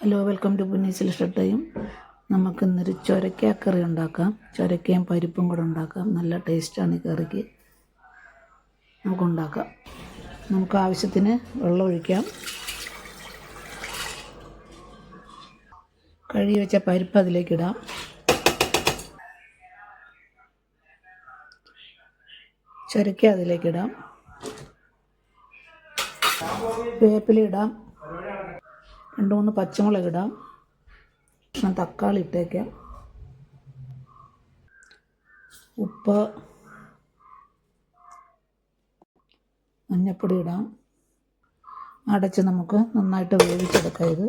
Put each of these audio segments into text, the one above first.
Hello welcome to പുന്നീസിൽ ഷട്ടയും നമുക്ക് ഇന്നൊരു ചൊരക്ക കറി ഉണ്ടാക്കാം. ചൊരക്കയും പരിപ്പും കൂടെ ഉണ്ടാക്കാം. നല്ല ടേസ്റ്റാണ് ഈ കറിക്ക്. നമുക്ക് ഉണ്ടാക്കാം. നമുക്ക് ആവശ്യത്തിന് വെള്ളം ഒഴിക്കാം. കഴുകി വെച്ച പരിപ്പ് അതിലേക്കിടാം ചൊരക്ക അതിലേക്ക് ഇടാം. വേപ്പില ഇടാം. രണ്ട് മൂന്ന് പച്ചമുളക് ഇടാം കഷ്ണം തക്കാളി ഇട്ടേക്കാം. ഉപ്പ് മഞ്ഞപ്പൊടി ഇടാം. അടച്ച് നമുക്ക് നന്നായിട്ട് വേവിച്ചെടുക്കാം ഇത്.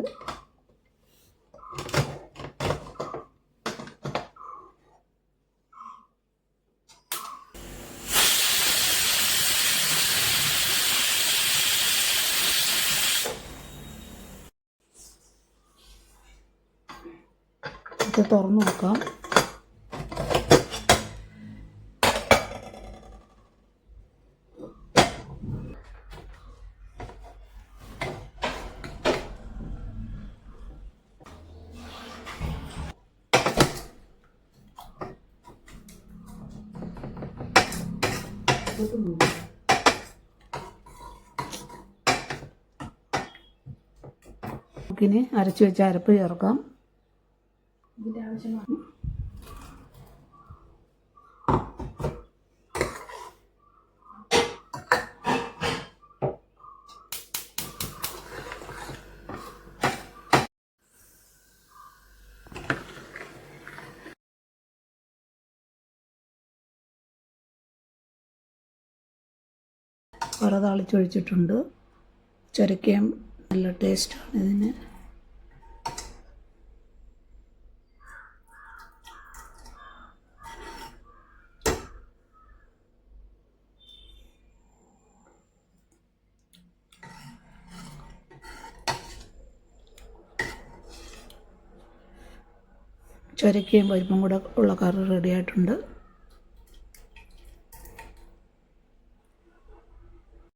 ഇത് തുറന്നു നോക്കാം. നമുക്കിനി അരച്ച് വെച്ച അരപ്പ് ചേർക്കാം. ഇതിന്റെ ആവശ്യമാണ്. വറ താളിച്ചൊഴിച്ചിട്ടുണ്ട്. നല്ല ടേസ്റ്റാണ് ഇതിന്. ചുരക്കയും പരിപ്പും കൂടെ ഉള്ള കറി റെഡി ആയിട്ടുണ്ട്.